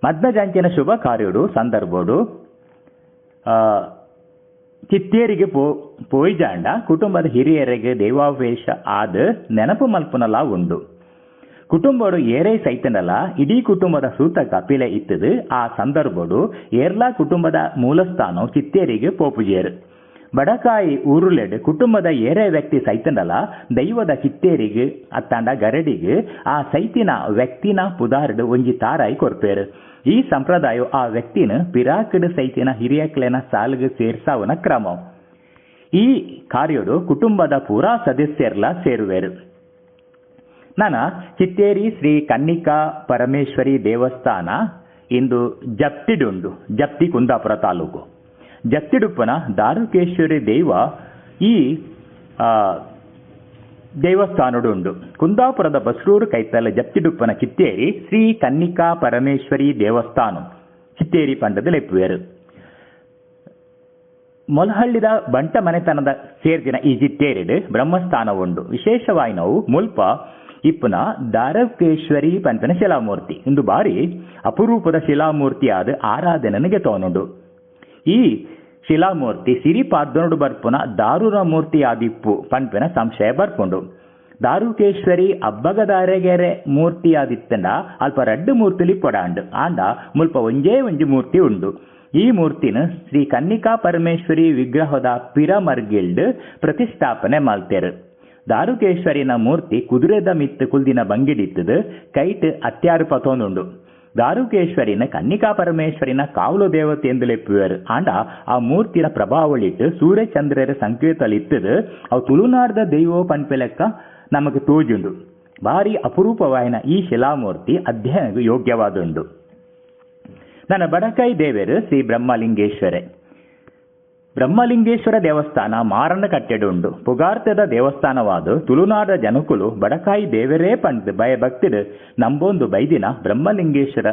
[SPEAKER 1] ಮದ್ಮಜಂಚಿನ ಶುಭ ಕಾರ್ಯಡು, ಸಂದರ್ಭಡು ಚಿತ್ತೇರಿಗೆ ಪೋ, ಪೋಯ್ಜಾಂಡ, ಕುಟುಂಬದ ಹಿರಿಯರಿಗೆ ದೇವಾವೇಶ ಆದ ನೆನಪು ಮಲ್ಪುನಲ, ಉಂಡು. ಕುಟುಂಬಡು ಏರೇ ಸೈತನಲ, ಇಡೀ ಕುಟುಂಬದ ಸೂತ ಕಪಿಲೆ ಇತ್ತದು, ಆ ಸಂದರ್ಭಡು ಏರ್ಲಾ ಕುಟುಂಬದ ಮೂಲಸ್ಥಾನ ಚಿತ್ತೇರಿಗೆ ಪೋಪುಜೇರು. ಬಡಕಾಯಿ ಉರುಳೆಡ್ ಕುಟುಂಬದ ಏರೆ ವ್ಯಕ್ತಿ ಸೈತನಲ ದೈವದ ಕಿತ್ತೇರಿಗೆ ಅತ್ತಾಂಡ ಗರಡಿಗೆ ಆ ಸೈತಿನ ವ್ಯಕ್ತಿನ ಪುದಾರ್ಡ್ ಒಂಜಿ ತಾರಾಯಿ ಕೊರ್ಪೇರು. ಈ ಸಂಪ್ರದಾಯ ಆ ವ್ಯಕ್ತಿನ ಪಿರಾಕಡ್ ಸೈತಿನ ಹಿರಿಯಕ್ಲೆನ ಸಾಲಿಗೆ ಸೇರ್ಸಾವನ ಕ್ರಮ. ಈ ಕಾರ್ಯಡು ಕುಟುಂಬದ ಪೂರಾ ಸದಸ್ಯರ್ಲ ಸೇರುವೆರು. ನಾನ ಚಿತ್ತೇರಿ ಶ್ರೀ ಕನ್ನಿಕಾ ಪರಮೇಶ್ವರಿ ದೇವಸ್ಥಾನ ಇಂದು ಜಪ್ತಿಡುಂಡು, ಜಪ್ತಿ ಕುಂದಾಪುರ ತಾಲೂಕು. ಜಪ್ತಿಡುಪ್ಪನ ದಾರುಕೇಶ್ವರಿ ದೈವ ಈ ದೇವಸ್ಥಾನಡುಂಡು ಕುಂದಾಪುರದ ಬಸ್ರೂರು ಕೈತಲ ಜತ್ತಿಡುಪ್ಪನ ಚಿತ್ತೇರಿ ಶ್ರೀ ಕನ್ನಿಕಾ ಪರಮೇಶ್ವರಿ ದೇವಸ್ಥಾನ, ಚಿತ್ತೇರಿ ಪಂಡದ ಲೆಪ್ಪುವೆರು ಮೊಲಹಳ್ಳಿದ ಬಂಟ ಮನೆತನದ ಸೇರ್ದಿನ ಈ ಜಿತ್ತೇರಿ ಬ್ರಹ್ಮಸ್ಥಾನ ಉಂಡು ವಿಶೇಷವಾಗಿ ನಾವು ಮುಲ್ಪ ಇಪ್ಪುನ ದಾರಕೇಶ್ವರಿ ಪಂಪನ ಶಿಲಾಮೂರ್ತಿ. ಇಂದು ಬಾರಿ ಅಪರೂಪದ ಶಿಲಾಮೂರ್ತಿಯಾದ ಆರಾಧನೆಗೆ ತೋನುಂಡು ಈ ಶಿಲಾಮೂರ್ತಿ ಸಿರಿಪಾದ್ದನುಡು ಬರ್ಪುನ ದಾರುರ ಮೂರ್ತಿ ಆದಿಪ್ಪು ಪಂಪಿನ ಸಂಶಯ ಬರ್ಪುಂಡು. ದಾರುಕೇಶ್ವರಿ ಅಬ್ಬಗದಾರೆಗೆರೆ ಮೂರ್ತಿ ಆದಿತ್ತಂಡ ಅಲ್ಪ ರಡ್ಡು ಮೂರ್ತಿಲಿ ಪೊಡಾಂಡು. ಆಂಡ ಮುಲ್ಪ ಒಂಜೇ ಒಂಜಿ ಮೂರ್ತಿ ಉಂಡು. ಈ ಮೂರ್ತಿನ ಶ್ರೀ ಕನ್ನಿಕಾ ಪರಮೇಶ್ವರಿ ವಿಗ್ರಹದ ಪಿರಮರ್ಗಿಲ್ಡ್ ಪ್ರತಿಷ್ಠಾಪನೆ ಮಾಡ್ತೇರು ದಾರುಕೇಶ್ವರಿನ ಮೂರ್ತಿ ಕುದುರೆದ ಮಿತ್ತು ಕುಲ್ದಿನ ಬಂಗಿಡಿತ್ತದು ಕೈಟ್ ಅತ್ಯಾರು ಪತೋನುಂಡು ದಾರುಕೇಶ್ವರಿನ ಕನ್ನಿಕಾ ಪರಮೇಶ್ವರಿನ ಕಾವಲು ದೇವತೆ ಎಂದು ಲೆಪ್ಪುವರು ಆಂಡ ಆ ಮೂರ್ತಿನ ಪ್ರಭಾವಳಿಟ್ಟು ಸೂರ್ಯಚಂದ್ರರ ಸಂಕೇತಲಿತ್ತದು ಅವು ತುಳುನಾಡದ ದೈವೋ ಪನ್ಪೆಲೆಕ್ಕ ನಮಗೆ ತೋಜುಂಡು. ಭಾರಿ ಅಪರೂಪವಾಯಿನ ಈ ಶಿಲಾಮೂರ್ತಿ ಅಧ್ಯಯನಕ್ಕೆ ಯೋಗ್ಯವಾದುಂಡು. ನನ್ನ ಬಡಕೈ ದೇವರು ಶ್ರೀ ಬ್ರಹ್ಮಲಿಂಗೇಶ್ವರೆ. ಬ್ರಹ್ಮಲಿಂಗೇಶ್ವರ ದೇವಸ್ಥಾನ ಮಾರನ ಕಟ್ಟೆಡುಂಡು. ಪುಗಾರ್ತದ ದೇವಸ್ಥಾನವಾದ ತುಳುನಾಡ ಜನಕುಲು ಬಡಕಾಯಿ ದೇವರೇ ಪಂಡ್ ಭಯಭಕ್ತಿಡ್ ನಂಬೊಂದು ಬೈದಿನ ಬ್ರಹ್ಮಲಿಂಗೇಶ್ವರ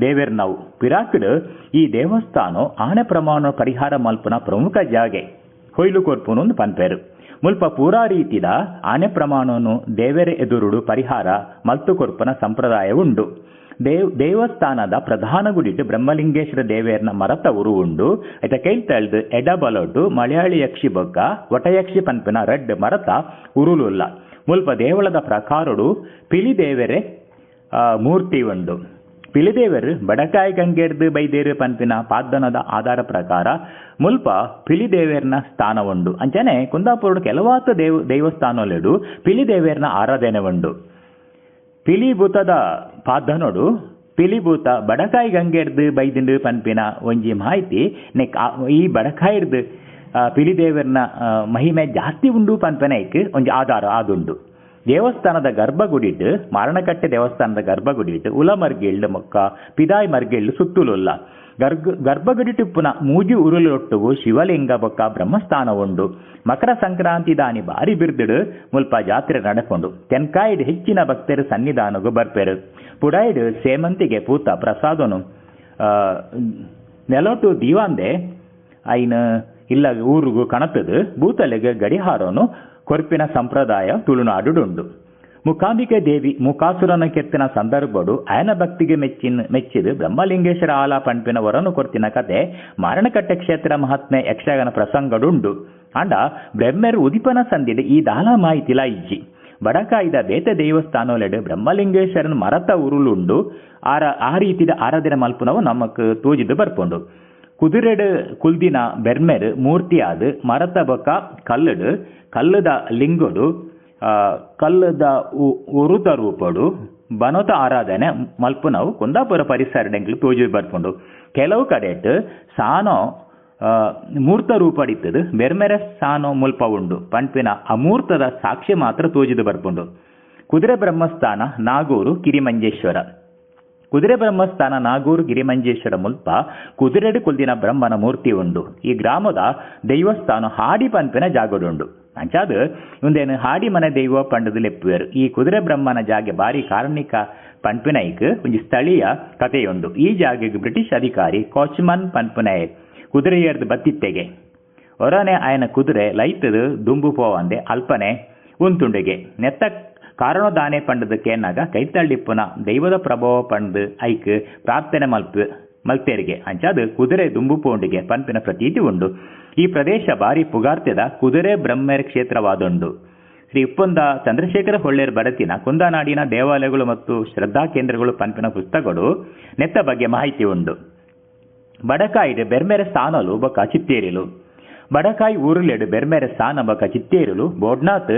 [SPEAKER 1] ದೇವೇರ್ ನಾವು. ಪಿರಾಕಿಡು ಈ ದೇವಸ್ಥಾನ ಆನೆ ಪ್ರಮಾಣ ಪರಿಹಾರ ಮಲ್ಪನ ಪ್ರಮುಖ ಜಾಗೆ. ಹೊಯ್ಲು ಕೊರ್ಪುನೊಂದು ಪನ್ಪೇರು. ಮುಲ್ಪ ಪೂರಾ ರೀತಿದ ಆನೆ ಪ್ರಮಾಣನು ದೇವರ ಎದುರುಡು ಪರಿಹಾರ ಮಲ್ತು ಕೊರ್ಪನ ಸಂಪ್ರದಾಯ ಉಂಡು ದೇವ್ ದೇವಸ್ಥಾನದ ಪ್ರಧಾನ ಗುಡಿಟ್ ಬ್ರಹ್ಮಲಿಂಗೇಶ್ವರ ದೇವೆಯರ್ನ ಮರತ ಉರು ಉಂಡು ಐತ ಕೇಳ್ತಾಳ್ದು ತಳ್ದು ಎಡಬಲೊಟ್ಟು ಮಲಯಾಳಿ ಯಕ್ಷಿ ಬೊಕ್ಕ ಒಟಯಕ್ಷಿ ಪನ್ಪಿನ ರೆಡ್ ಮರತ ಉರುಲುಲ್ಲ ಮುಲ್ಪ ದೇವಳದ ಪ್ರಕಾರಡು ಪಿಲಿ ದೇವರೇ ಆ, ಮೂರ್ತಿ ಉಂಡು. ಪಿಲಿದೇವರು ಬಡಕಾಯಿ ಗಂಗೆರ್ದು ಬೈದೇರು ಪನ್ಪಿನ ಪಾದನದ ಆಧಾರ ಪ್ರಕಾರ ಮುಲ್ಪ ಪಿಲಿದೇವೇರ್ನ ಸ್ಥಾನ ಉಂಡು. ಅಂಚನೆ ಕುಂದಾಪುರ ಕೆಲವಾತ ದೇವ ದೇವಸ್ಥಾನಲೆಡು ಪಿಲಿದೇವೇರ್ನ ಆರಾಧನೆ ಉಂಡು. ಪಿಲಿಭೂತದ ಪಾದನೋಡು ಪಿಲಿಭೂತ ಬಡಕಾಯಿ ಗಂಗೆಡ್ದು ಬೈದಿಂಡು ಪನ್ಪಿನ ಒಂಜಿ ಮಾಹಿತಿ. ನೆಕ್ ಈ ಬಡಕಾಯಿರ್ದು ಆ, ಪಿಲಿದೇವರ್ನ ಆ, ಮಹಿಮೆ ಜಾಸ್ತಿ ಉಂಡು ಪನ್ಪನೈಕ್ ಒಂಜಿ ಆಧಾರ ಆದುಂಡು. ದೇವಸ್ಥಾನದ ಗರ್ಭಗುಡಿಡ್ ಮಾರಣಕಟ್ಟೆ ದೇವಸ್ಥಾನದ ಗರ್ಭಗುಡಿಟ್ ಉಲ ಮರ್ಗಿಳ್ಳು ಮೊಕ್ಕ ಪಿದಾಯಿ ಮರ್ಗಿಳ್ಳು ಸುತ್ತುಲುಲ್ಲ. ಗರ್ಗ ಗರ್ಭಗುಡಿಟ್ ಪುನ ಮೂಜಿ ಉರುಳೊಟ್ಟುಗು ಶಿವಲಿಂಗ ಬೊಕ್ಕ ಬ್ರಹ್ಮಸ್ಥಾನ ಉಂಡು ಮಕರ ಸಂಕ್ರಾಂತಿ ದಾನಿ ಬಾರಿ ಬಿರ್ದಿಡು ಮುಲ್ಪ ಜಾತ್ರೆ ನಡಕೊಂಡು ತೆನ್ಕಾಯಿಡ್ ಹೆಚ್ಚಿನ ಭಕ್ತರು ಸನ್ನಿಧಾನಗು ಬರ್ಪೆರು. ಪುಡಾಯಿಡ್ ಸೇಮಂತಿಗೆ ಪೂತ ಪ್ರಸಾದನು. ಆ, ನೆಲೊಟ್ಟು ದೀವಾಂದೆ ಐನ ಇಲ್ಲ ಊರಿಗೂ ಕಣತದು ಭೂತಲೆಗೆ ಗಡಿಹಾರನು ಕೊರ್ಪಿನ ಸಂಪ್ರದಾಯ ತುಳುನಾಡುಡುಂಡು. ಮುಕಾಂಬಿಕೆ ದೇವಿ ಮುಕಾಸುರನ ಕೆತ್ತಿನ ಸಂದರ್ಭಡು ಆಯನ ಭಕ್ತಿಗೆ ಮೆಚ್ಚಿನ ಮೆಚ್ಚಿದ ಬ್ರಹ್ಮಲಿಂಗೇಶ್ವರ ಆಲ ಪಂಪಿನ ವರನು ಕೊರ್ತಿನ ಕತೆ ಮಾರಣಕಟ್ಟೆ ಕ್ಷೇತ್ರ ಮಹಾತ್ಮೆ ಯಕ್ಷಗಾನ ಪ್ರಸಂಗಡುಂಡು. ಅಂಡ ಬ್ರಹ್ಮೆರು ಉದಿಪನ ಸಂದಿಡ್ ಈ ದಾಲ ಮಾಹಿತಿಲ ಇಜ್ಜಿ ಬಡಕಾಯ್ದ ಬೇತೆ ದೇವಸ್ಥಾನಲೆಡು ಬ್ರಹ್ಮಲಿಂಗೇಶ್ವರನ ಮರತ ಉರುಳುಂಡು ಆರ ಆ ರೀತಿದ ಆರಾಧನೆ ಮಲ್ಪುನವು ನಮಕ್ ತೋಜಿದು ಬರ್ಪುಂಡು. ಕುದುರೆಡು ಕುಲ್ದಿನ ಬೆರ್ಮೆರ್ ಮೂರ್ತಿಯಾದ ಮರತ ಬೊಕ ಕಲ್ಲುಡು ಕಲ್ಲುದ ಲಿಂಗುಡು. ಕಲ್ಲುದ ಉ- ಉರುತ ರೂಪಡು, ಬನೋತ ಆರಾಧನೆ, ಮಲ್ಪುನವು, ಕುಂದಾಪುರ ಪರಿಸರಡೆಂಗ್ಲು ಪೂಜೆ ಬರ್ಪುಂಡು. ಕೆಲವು ಕಡೆಟ್ ಸಾನೋ ಮೂರ್ತ ರೂಪಡಿತ್ತದು, ಬೆರ್ಮೆರೆ ಸಾನೋ ಮುಲ್ಪ ಉಂಡು ಪಂಪಿನ ಅಮೂರ್ತದ ಸಾಕ್ಷಿ ಮಾತ್ರ ತೋಜಿದು ಬರ್ಪುಂಡು. ಕುದುರೆ ಬ್ರಹ್ಮಸ್ಥಾನ, ನಾಗೂರು, ಕಿರಿಮಂಜೇಶ್ವರ. ಕುದುರೆ ಬ್ರಹ್ಮಸ್ಥಾನ ನಾಗೂರು ಗಿರಿಮಂಜೇಶ್ವರ ಮುಲ್ಪ ಕುದುರೆಡು ಕುಲ್ದಿನ ಬ್ರಹ್ಮನ ಮೂರ್ತಿ ಉಂಡು. ಈ ಗ್ರಾಮದ ದೈವಸ್ಥಾನ ಹಾಡಿ ಪಂಪಿನ ಜಾಗಡುಂಡು ಅಂಚಾದ ಮುಂದೇನು ಹಾಡಿ ಮನೆ ದೈವ ಪಂಡದ ಲೆಪ್ಪುವೆರು ಈ ಕುದುರೆ ಬ್ರಹ್ಮನ ಜಾಗೆ ಬಾರಿ ಕಾರಣಿಕ ಪಂಪಿನೈಕ್ ಒಂಜಿ ಸ್ಥಳೀಯ ಕಥೆಯುಂಡು. ಈ ಜಾಗಕ್ಕೆ ಬ್ರಿಟಿಷ್ ಅಧಿಕಾರಿ ಕೋಚ್ಮನ್ ಪಂಪುನೈ ಕುದುರೆ ಏರ್ದು ಬತ್ತಿತ್ತೆಗೆ. ಒರನೆ ಆಯನ ಕುದುರೆ ಲೈತದು ದುಂಬು ಪೋವಂದೆ ಅಲ್ಪನೆ ಉಂತುಂಡೆಗೆ. ನೆತ್ತ ಕಾರಣದಾನೆ ಪಂಡದು ಕೇನಾಗ ಕೈತಳ್ಳಿಪ್ಪುನ ದೈವದ ಪ್ರಭಾವ ಪಂಡ್ ಐಕ್ ಪ್ರಾರ್ಥನೆ ಮಲ್ಪ ಮಲ್ತೇರಿಗೆ. ಅಂಚಾದು ಕುದುರೆ ದುಂಬು ಪೋಂಡಿಗೆ ಪಂಪಿನ ಪ್ರತೀತಿ ಉಂಡು. ಈ ಪ್ರದೇಶ ಬಾರಿ ಪುಗಾರ್ತೆದ ಕುದುರೆ ಬ್ರಹ್ಮರ ಕ್ಷೇತ್ರವಾದುಂಡು. ಶ್ರೀ ಉಪ್ಪೊಂದ ಚಂದ್ರಶೇಖರ ಹೊಳ್ಳೆರ್ ಬರತಿನ ಕುಂದಾನಾಡಿನ ದೇವಾಲಯಗಳು ಮತ್ತು ಶ್ರದ್ಧಾ ಕೇಂದ್ರಗಳು ಪಂಪಿನ ಪುಸ್ತಕಗಳು ನೆತ್ತ ಬಗ್ಗೆ ಮಾಹಿತಿ ಉಂಡು. ಬಡಕಾಯಿಡ್ ಬೆರ್ಮೆರೆ ಸ್ಥಾನಲು ಬೊಕ ಚಿತ್ತೇರಿಲು. ಬಡಕಾಯಿ ಊರುಲೆಡು ಬೆರ್ಮೆರೆ ಸ್ಥಾನ ಬೊಕ ಚಿತ್ತೇರಿಲು ಬೋಡ್ನಾಥ್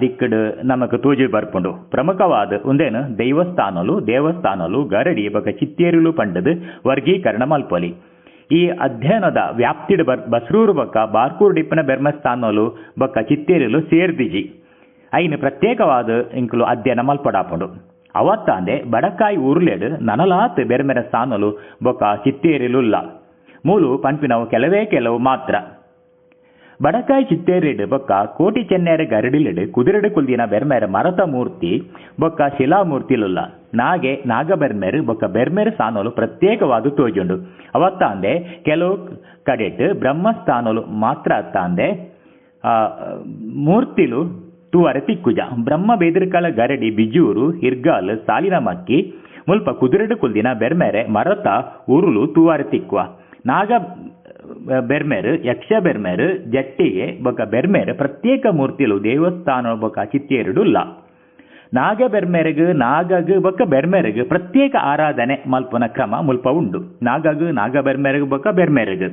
[SPEAKER 1] ದಿಕ್ಕಡ್ ನಮಕ್ ತೂಜಿ ಬರ್ಪುಂಡು. ಪ್ರಮುಖವಾದ ಉಂದೇನು ದೈವಸ್ಥಾನಲು, ದೇವಸ್ಥಾನಲು ಗರಡಿ ಬೊಕ ಚಿತ್ತೇರಿಲು ಪಂಡದು ವರ್ಗೀಕರಣ ಮಲ್ಪೊಲಿ ಈ ಅಧ್ಯಯನದ ವ್ಯಾಪ್ತಿಡ್ ಬರ್, ಬಸ್ರೂರು ಬೊಕ್ಕ ಬಾರ್ಕೂರ್ ಡಿಪ್ಪನ ಬೆರ್ಮಸ್ಥಾನಲು ಬೊಕ ಚಿತ್ತೇರಿಲು ಸೇರ್ದಿಜಿ. ಐನು ಪ್ರತ್ಯೇಕವಾದ ಇಂಕುಲು ಅಧ್ಯಯನ ಮಲ್ಪಡಾಪುಂಡು ಅವತ್ತಾಂದೆ ಬಡಕಾಯಿ ಉರ್ಲೆಡ್ ನನಲಾತ್ ಬೆರ್ಮೆರ ಸ್ಥಾನಲು ಬೊಕ ಚಿತ್ತೇರಿಲುಲ್ಲ. ಮೂಲು ಪಂಪಿನವು ಕೆಲವೇ ಕೆಲವು ಮಾತ್ರ. ಬಡಕಾಯಿ ಚಿತ್ತೇರಿಡ್ ಬೊಕ್ಕ ಕೋಟಿ ಚೆನ್ನೇರ ಗರಡಿಲಿಡ್ ಕುದುರೆಡು ಕುಲ್ದಿನ ಬೆರ್ಮೇರ ಮರತ ಮೂರ್ತಿ, ಬೊಕ್ಕ ಶಿಲಾಮೂರ್ತಿಲುಲ್ಲ ನಾಗೆ ನಾಗಬೆರ್ಮೆರ್, ಬೊಕ್ಕ ಬೆರ್ಮೆರ್ ಸ್ಥಾನಲು ಪ್ರತ್ಯೇಕವಾದ ತೋಜುಂಡು. ಅವತ್ತಾಂದೆ ಕೆಲವು ಕಡೆಟ್ ಬ್ರಹ್ಮಸ್ಥಾನಲು ಮಾತ್ರ ಅತ್ತಾಂದೆ ಮೂರ್ತಿಲು ತೂವರೆ ತಿಕ್ಕುಜ. ಬ್ರಹ್ಮ ಬೇದಿರ್ಕಾಲ ಗರಡಿ, ಬಿಜೂರು, ಹಿರ್ಗಾಲ್, ಸಾಲಿನ ಮಕ್ಕಿ, ಮುಲ್ಪ ಕುದುರೆಡು ಕುಲ್ದಿನ ಬೆರ್ಮೆರೆ ಮರತ ಉರುಲು ತೂವಾರೆ ತಿಕ್ಕುವ. ನಾಗ ಬೆರ್ಮೆರ್, ಯಕ್ಷ ಬೆರ್ಮೇರು, ಜಟ್ಟಿಗೆ ಬೊಕ ಬೆರ್ಮೆರ್, ಪ್ರತ್ಯೇಕ ಮೂರ್ತಿಲು ದೇವಸ್ಥಾನ ಬೊಕ ಚಿತ್ತೇರುಡುಲ್ಲ ನಾಗ ಬೆರ್ಮೆರೆಗು, ನಾಗಗ್ ಬೊಕ ಬೆರ್ಮೆರೆಗ್ ಪ್ರತ್ಯೇಕ ಆರಾಧನೆ ಮಲ್ಪುನ ಕ್ರಮ ಮುಲ್ಪ ಉಂಡು. ನಾಗಗ್, ನಾಗ ಬೆರ್ಮೆರೆಗು ಬೊಕ ಬೆರ್ಮೆರೆಗು.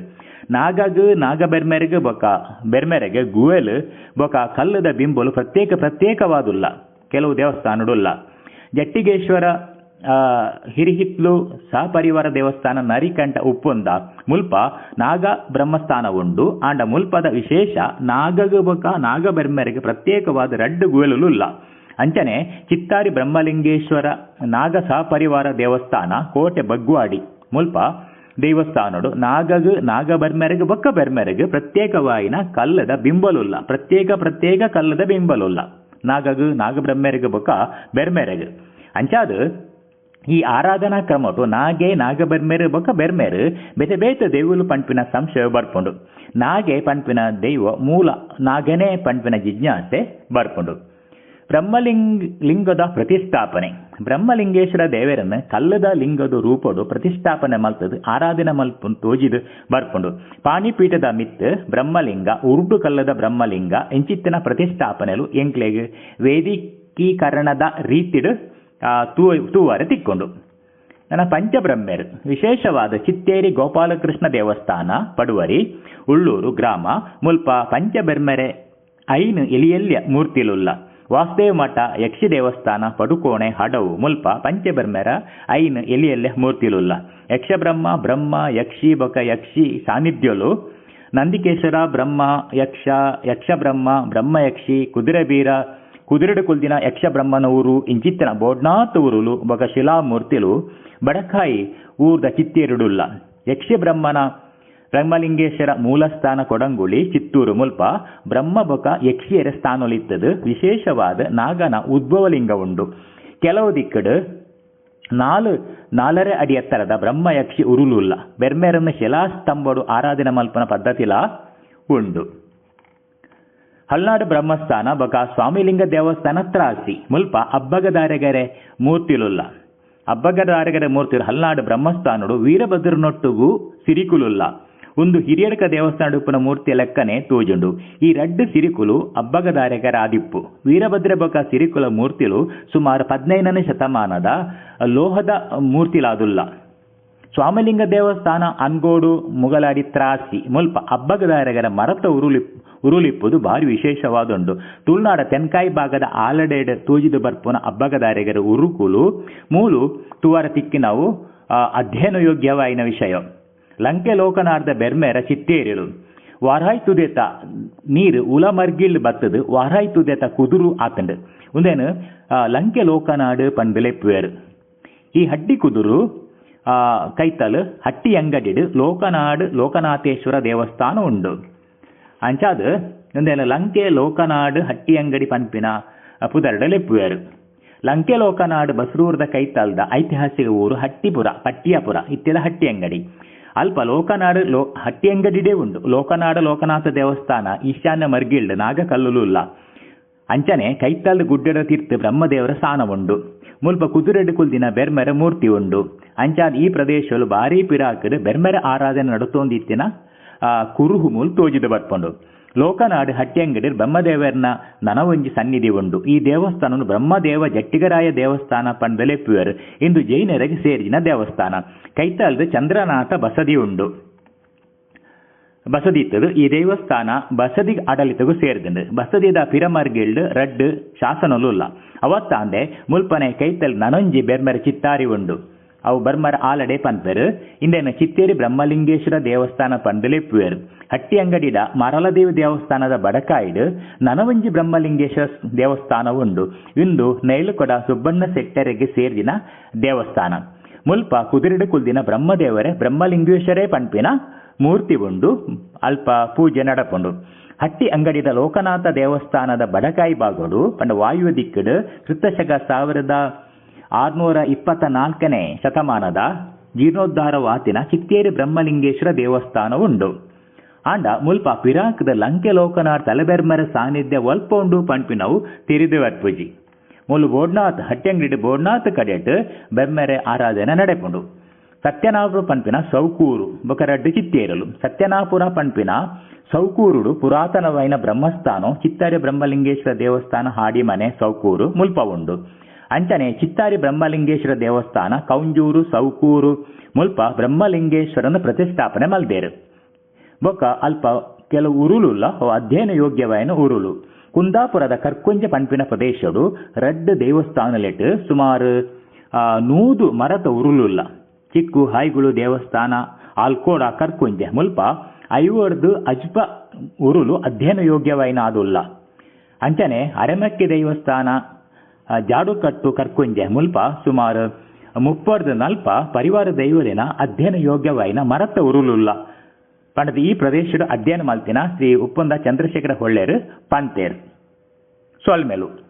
[SPEAKER 1] ನಾಗಗು, ನಾಗ ಬೆರ್ಮೆರೆಗು ಬೊಕ ಬೆರ್ಮೆರೆಗ್ ಗುವೆಲ್, ಬೊಕ ಕಲ್ಲದ ಬಿಂಬಲು ಪ್ರತ್ಯೇಕ ಪ್ರತ್ಯೇಕವಾದುಲ್ಲ. ಕೆಲವು ದೇವಸ್ಥಾನಡುಲ್ಲ ಜಟ್ಟಿಗೇಶ್ವರ ಹಿರಿಹಿತ್ಲು ಸಹಪರಿವಾರ ದೇವಸ್ಥಾನ ನರಿಕಂಠ ಉಪ್ಪೊಂದ ಮುಲ್ಪ ನಾಗ ಬ್ರಹ್ಮಸ್ಥಾನ ಉಂಡು ಆಂಡ ಮುಲ್ಪದ ವಿಶೇಷ ನಾಗಗ ಬೊಕ ನಾಗ ಬೆರ್ಮೆರೆಗೆ ಪ್ರತ್ಯೇಕವಾದ ರಡ್ಡು ಗುವೆಲುಲ್ಲ ಅಂಚನೆ ಚಿತ್ತಾರಿ ಬ್ರಹ್ಮಲಿಂಗೇಶ್ವರ ನಾಗ ಸಹಪರಿವಾರ ದೇವಸ್ಥಾನ ಕೋಟೆ ಬಗ್ವಾಡಿ. ಮುಲ್ಪ ದೇವಸ್ಥಾನಡು ನಾಗಗ್ ನಾಗ ಬರ್ಮೆರೆಗ್ ಬೊಕ್ಕ ಬೆರ್ಮೆರೆಗೆ ಪ್ರತ್ಯೇಕವಾಯಿನ ಕಲ್ಲದ ಬಿಂಬಲುಲ್ಲ. ಪ್ರತ್ಯೇಕ ಪ್ರತ್ಯೇಕ ಕಲ್ಲದ ಬಿಂಬಲುಲ್ಲ. ನಾಗಗ್ ನಾಗಬ್ರಹ್ಮೆರೆಗೆ ಬೊಕ್ಕ ಬೆರ್ಮೆರೆಗ್. ಅಂಚಾದ್ ಈ ಆರಾಧನಾ ಕ್ರಮಟು ನಾಗೆ ನಾಗ ಬೆರ್ಮೆರು ಬೊಕ್ಕ ಬೆರ್ಮೆರು ಬೇತೆ ಬೇತೆ ದೇವುಲು ಪಂಪಿನ ಸಂಶಯ ಬರ್ಪುಂಡು. ನಾಗೆ ಪಂಪಿನ ದೈವ ಮೂಲ ನಾಗನೇ ಪಂಪಿನ ಜಿಜ್ಞಾಸೆ ಬರ್ಪುಂಡು. ಬ್ರಹ್ಮಲಿಂಗ, ಲಿಂಗದ ಪ್ರತಿಷ್ಠಾಪನೆ. ಬ್ರಹ್ಮಲಿಂಗೇಶ್ವರ ದೇವರನ್ನು ಕಲ್ಲದ ಲಿಂಗದ ರೂಪಡು ಪ್ರತಿಷ್ಠಾಪನೆ ಮಲ್ತದು, ಆರಾಧನೆ ಮಲ್ಪು ತೋಜಿದು ಬರ್ಪುಂಡು. ಪಾಣಿಪೀಠದ ಮಿತ್ ಬ್ರಹ್ಮಲಿಂಗ ಉರುಡು ಕಲ್ಲದ ಬ್ರಹ್ಮಲಿಂಗ, ಎಂಚಿತ್ತಿನ ಪ್ರತಿಷ್ಠಾಪನೆಲು ಎಂಕ್ಲೆಗ್ ವೇದಿಕೀಕರಣದ ರೀತಿಡು ತೂ, ತೂವಾರೆ ತಿಕ್ಕೊಂಡು. ನನ್ನ ಪಂಚಬ್ರಹ್ಮರು, ವಿಶೇಷವಾದ ಚಿತ್ತೇರಿ ಗೋಪಾಲಕೃಷ್ಣ ದೇವಸ್ಥಾನ, ಪಡುವರಿ, ಉಳ್ಳೂರು ಗ್ರಾಮ, ಮುಲ್ಪ ಪಂಚಬ್ರಹ್ಮರೆ ಐನು ಎಲಿಯಲ್ಯ ಮೂರ್ತಿಲುಲ್ಲ, ವಾಸುದೇವ ಮಠ, ಯಕ್ಷಿ ದೇವಸ್ಥಾನ, ಪಡುಕೋಣೆ, ಹಡವು, ಮುಲ್ಪ ಪಂಚಬ್ರಹ್ಮರ ಐನು ಎಲಿಯಲ್ಲೆ ಮೂರ್ತಿಲುಲ್ಲ, ಯಕ್ಷಬ್ರಹ್ಮ, ಬ್ರಹ್ಮ, ಯಕ್ಷಿ, ಬಕ ಯಕ್ಷಿ, ಸಾನ್ನಿಧ್ಯಲು ನಂದಿಕೇಶ್ವರ ಬ್ರಹ್ಮ, ಯಕ್ಷ, ಯಕ್ಷಬ್ರಹ್ಮ ಬ್ರಹ್ಮಯಕ್ಷಿ ಕುದುರೆಬೀರ కుదిరెడు కుల్దిన యక్ష బ్రహ్మన ఊరు ఇంచిత్తిన బోడ్నాత్ ఊరులు ఒక శిలామూర్తిలు బడకాయి ఊర్ద చిత్తేరుడుల్ల యక్ష బ్రహ్మన ಬ್ರಹ್ಮಲಿಂಗೇಶ್ವರ ಮೂಲಸ್ಥಾನ ಕೊಡಂಗುಳಿ ಚಿತ್ತೂರು ಮುಲ್ಪ ಬ್ರಹ್ಮ ಬೊಕ ಯಕ್ಷಿಯರ ಸ್ಥಾನೊಲಿತ್ತದು ವಿಶೇಷವಾದ ನಾಗನ ಉದ್ಭವಲಿಂಗ ಉಂಡು ಕೆಲವು ದಿಕ್ಕಡು ನಾಲು ನಾಲರೆ ಅಡಿ ಎತ್ತರದ ಬ್ರಹ್ಮ ಯಕ್ಷಿ ಉರುಳುಲ್ಲ ಬೆರ್ಮೆರನ್ನ ಶಿಲಾಸ್ತಂಭಡು ಆರಾಧನೆ ಮಲ್ಪನ ಪದ್ಧತಿಲ ಉಂಡು ಹಲ್ನಾಡು ಬ್ರಹ್ಮಸ್ಥಾನ ಬೊಕ ಸ್ವಾಮಿಲಿಂಗ ದೇವಸ್ಥಾನ ತ್ರಾಸಿ ಮುಲ್ಪ ಅಬ್ಬಗದಾರೆಗರೆ ಮೂರ್ತಿಲುಲ್ಲ. ಅಬ್ಬಗದಾರೆಗರೆ ಮೂರ್ತಿಲು ಹಲ್ನಾಡು ಬ್ರಹ್ಮಸ್ಥಾನಡು ವೀರಭದ್ರನೊಟ್ಟುಗೂ ಸಿರಿಕುಲುಲ್ಲ. ಒಂದು ಹಿರಿಯಡಕ ದೇವಸ್ಥಾನ ಉಪ್ಪನ ಮೂರ್ತಿಯ ಲೆಕ್ಕನೆ ತೋಜುಂಡು. ಈ ರಡ್ಡು ಸಿರಿಕುಲು ಅಬ್ಬಗದಾರೆಗರ ಆದಿಪ್ಪು ವೀರಭದ್ರ ಬೊಕ ಸಿರಿಕುಲ ಮೂರ್ತಿಲು ಸುಮಾರು ಹದಿನೈದನೇ ಶತಮಾನದ ಲೋಹದ ಮೂರ್ತಿಲಾದುಲ್ಲ. ಸ್ವಾಮಿಲಿಂಗ ದೇವಸ್ಥಾನ ಅನ್ಗೋಡು ಮುಗಲಾಡಿ ತ್ರಾಸಿ. ಮುಲ್ಪ ಅಬ್ಬಗದಾರೆಗರ ಮರತ ಉರುಳಿ ಉರುಳಿಪ್ಪುದು ಭಾರಿ ವಿಶೇಷವಾದುಂಡು ತುಳುನಾಡ ತೆನ್ಕಾಯಿ ಭಾಗದ ಆಲಡೆಡ್ ತೂಜಿದು ಬರ್ಪುನ ಅಬ್ಬಗದಾರೆಗರ ಉರುಕುಲು, ಮೂಲು, ತುವರ ತಿಕ್ಕಿನವು ಅಧ್ಯಯನ ಯೋಗ್ಯವಾಯಿನ ವಿಷಯ. ಲಂಕೆ ಲೋಕನಾರ್ದ ಬೆರ್ಮೆರ ಚಿತ್ತೇರಿಲು ವಾರಾಯ್ ತುದೆತ ನೀರು ಉಲ ಮರ್ಗಿಲ್ ಬತ್ತದು ವಾರಾಯ್ ತುದೆತ ಕುದುರು ಆತಂಡು. ಉಂದೇನು ಲಂಕೆ ಲೋಕನಾಡು ಪಂಡ್ಲೆಪ್ಪುವೆರು ಈ ಹಡ್ಡಿ ಕುದುರು ಕೈತಲು, ಹಟ್ಟಿ ಅಂಗಡಿಡು ಲೋಕನಾಡು ಲೋಕನಾಥೇಶ್ವರ ದೇವಸ್ಥಾನ ಉಂಡು. ಅಂಚಾದ್ ಉಂದೇನು ಲಂಕೆ ಲೋಕನಾಡು ಹಟ್ಟಿ ಅಂಗಡಿ ಪನ್ಪಿನ ಪುದರ್ಡ ಲೆಪ್ಪುವೆರ್. ಲಂಕೆ ಲೋಕನಾಡು ಬಸರೂರ್ದ ಕೈತಲ್ದ ಐತಿಹಾಸಿಕ ಊರು ಹಟ್ಟಿಪುರ, ಪಟ್ಟಿಯಪುರ, ಇತ್ತೆಲ ಹಟ್ಟಿ ಅಂಗಡಿ. ಅಲ್ಪ ಲೋಕನಾಡು ಲೋ, ಹಟ್ಟಿ ಅಂಗಡಿಡೇ ಉಂಡು ಲೋಕನಾಡ ಲೋಕನಾಥ ದೇವಸ್ಥಾನ ಈಶಾನ್ಯ ಮರ್ಗಿಲ್ಡ್ ನಾಗಕಲ್ಲುಲ್ಲ ಅಂಚನೆ ಕೈತಲ್ದ ಗುಡ್ಡದ ತೀರ್ಥ ಬ್ರಹ್ಮದೇವರ ಸ್ಥಾನ ಉಂಡು ಮುಲ್ಪ ಕುದುರೆಡ್ ಕುಲ್ದಿನ ಬೆರ್ಮೆರ ಮೂರ್ತಿ ಉಂಡು ಅಂಚಾದ ಈ ಪ್ರದೇಶಗಳು ಭಾರಿ ಪಿರಾಕಡ್ ಬೆರ್ಮೆರ ಆರಾಧನೆ ನಡುತ್ತೊಂದಿತ್ತಿನ ಕುರುಹು ಮೂಲ್ ತೋಜಿದು ಬರ್ಪುಂಡು. ಲೋಕನಾಡು ಹಟ್ಟಿಯಂಗಡಿರ್ ಬ್ರಹ್ಮದೇವರ್ನ ನನವೊಂಜಿ ಸನ್ನಿಧಿ ಉಂಡು. ಈ ದೇವಸ್ಥಾನನು ಬ್ರಹ್ಮದೇವ ಜಟ್ಟಿಗರಾಯ ದೇವಸ್ಥಾನ ಪಂಡಲೆಪ್ಪುವರು ಇಂದು ಜೈನರಿಗೆ ಸೇರಿನ ದೇವಸ್ಥಾನ. ಕೈತಾಲ್ದು ಚಂದ್ರನಾಥ ಬಸದಿ ಉಂಡು. ಬಸದಿತ್ತದು ಈ ದೇವಸ್ಥಾನ ಬಸದಿ ಆಡಳಿತಗೂ ಸೇರಿದಂಡು ಬಸದಿದ ಪಿರಮರ್ಗಿಲ್ಡ್ ರಡ್ಡು ಶಾಸನಲುಲ್ಲ ಅವತ್ತಾಂದೆ ಮುಲ್ಪನೆ ಕೈತಲ್ ನನೊಂಜಿ ಬೆರ್ಮರ ಚಿತ್ತಾರಿ ಉಂಡು. ಅವು ಬರ್ಮರ ಆಲಡೆ ಪಂದರು ಇಂದೆನ ಚಿತ್ತೇರಿ ಬ್ರಹ್ಮಲಿಂಗೇಶ್ವರ ದೇವಸ್ಥಾನ ಪಂಡಲೆಪ್ಪುವೆರು ಹಟ್ಟಿ ಅಂಗಡಿಡ ಮರಲದೇವಿ ದೇವಸ್ಥಾನದ ಬಡಕಾಯಿಡು. ನನವಂಜಿ ಬ್ರಹ್ಮಲಿಂಗೇಶ್ವರ ದೇವಸ್ಥಾನ ಉಂಡು ಇಂದು ನೈಲುಕೊಡ ಸುಬ್ಬಣ್ಣ ಸೆಕ್ಟರಿಗೆ ಸೇರಿನ ದೇವಸ್ಥಾನ. ಮುಲ್ಪ ಕುದುರೆಡು ಕುಲ್ದಿನ ಬ್ರಹ್ಮದೇವರೇ ಬ್ರಹ್ಮಲಿಂಗೇಶ್ವರೇ ಪಂಪಿನ ಮೂರ್ತಿ ಉಂಡು ಅಲ್ಪ ಪೂಜೆ ನಡಪುಂಡು. ಹಟ್ಟಿ ಅಂಗಡಿದ ಲೋಕನಾಥ ದೇವಸ್ಥಾನದ ಬಡಕಾಯಿ ಬಾಗೋಡು ಪಂಡ ವಾಯು ದಿಕ್ಕಡು. ಕೃತಶಕ ಸಾವಿರದ ಆರ್ನೂರ ಇಪ್ಪತ್ತ ನಾಲ್ಕನೇ ಶತಮಾನದ ಜೀರ್ಣೋದ್ಧಾರವಾತಿನ ಚಿತ್ತೇರಿ ಬ್ರಹ್ಮಲಿಂಗೇಶ್ವರ ದೇವಸ್ಥಾನ ಉಂಡು ಆಂಡ ಮುಲ್ಪ ಪಿರಾಕದ ಲಂಕೆ ಲೋಕನಾರ್ ತಲೆಬೆರ್ಮರ ಸಾನ್ನಿಧ್ಯ ಒಲ್ಪ ಉಂಡು ಪಂಪಿನವು ತಿರಿದುವರ್ಪುಜಿ. ಮುಲು ಬೋಡ್ನಾಥ್ ಹಟ್ಟಿಯಂಗಡಿ ಬೋಡ್ನಾಥ್ ಕಡೆಟ್ ಬೆಮ್ಮೆರೆ ಆರಾಧನೆ ನಡೆಪುಂಡು. ಸತ್ಯನಾಪುರ ಪಂಪಿನ ಸೌಕೂರು, ಬೊಕರಡ್ಡು ಚಿತ್ತೇರಲು. ಸತ್ಯನಾಪುರ ಪಂಪಿನ ಸೌಕೂರುಡು ಪುರಾತನವೈನ ಬ್ರಹ್ಮಸ್ಥಾನ ಚಿತ್ತರೆ ಬ್ರಹ್ಮಲಿಂಗೇಶ್ವರ ದೇವಸ್ಥಾನ ಹಾಡಿಮನೆ ಸೌಕೂರು ಮುಲ್ಪ ಉಂಡು ಅಂಚನೆ ಚಿತ್ತಾರಿ ಬ್ರಹ್ಮಲಿಂಗೇಶ್ವರ ದೇವಸ್ಥಾನ, ಕೌಂಜೂರು, ಸೌಕೂರು, ಮುಲ್ಪ ಬ್ರಹ್ಮಲಿಂಗೇಶ್ವರನ ಪ್ರತಿಷ್ಠಾಪನೆ ಮಲ್ದೇರು ಬೊಕ್ಕ ಅಲ್ಪ ಕೆಲವು ಉರುಳುಲ್ಲ ಅಧ್ಯಯನ ಯೋಗ್ಯವಾಯಿನ ಉರುಳು ಕುಂದಾಪುರದ ಕರ್ಕುಂಜ ಪಂಪಿನ ಪ್ರದೇಶಡು ರಡ್ಡ್ ದೇವಸ್ಥಾನಲೆಟ್ ಸುಮಾರು ನೂದು ಮರದ ಉರುಳುಲ್ಲ ಚಿಕ್ಕು ಹಾಯ್ಗುಳು ದೇವಸ್ಥಾನ, ಆಲ್ಕೋಡ ಕರ್ಕೊಂಜೆ, ಮುಲ್ಪ ಐವರ್ದು ಅಜ್ಪ ಉರುಳು ಅಧ್ಯಯನ ಯೋಗ್ಯವಾಯಿನ ಆದುಲ್ಲ. ಅಂಚನೆ ಅರೆಮಕ್ಕೆ ದೇವಸ್ಥಾನ ಜಾಡುಕಟ್ಟು ಕರ್ಕೊಂಜೆ ಮುಲ್ಪ ಸುಮಾರು ಮುಪ್ಪರ್ದು ನಲ್ಪ ಪರಿವಾರ ದೈವಲಿನ ಅಧ್ಯಯನ ಯೋಗ್ಯವಾಯಿನ ಮರತ್ತ ಉರುಳುಲ್ಲ ಪಂಡದ ಈ ಪ್ರದೇಶದ ಅಧ್ಯಯನ ಮಲ್ತಿನ ಶ್ರೀ ಉಪ್ಪಂದ ಚಂದ್ರಶೇಖರ ಹೊಳ್ಳೆರು ಪಂತೇರ್. ಸೊಲ್ಮೆಲು.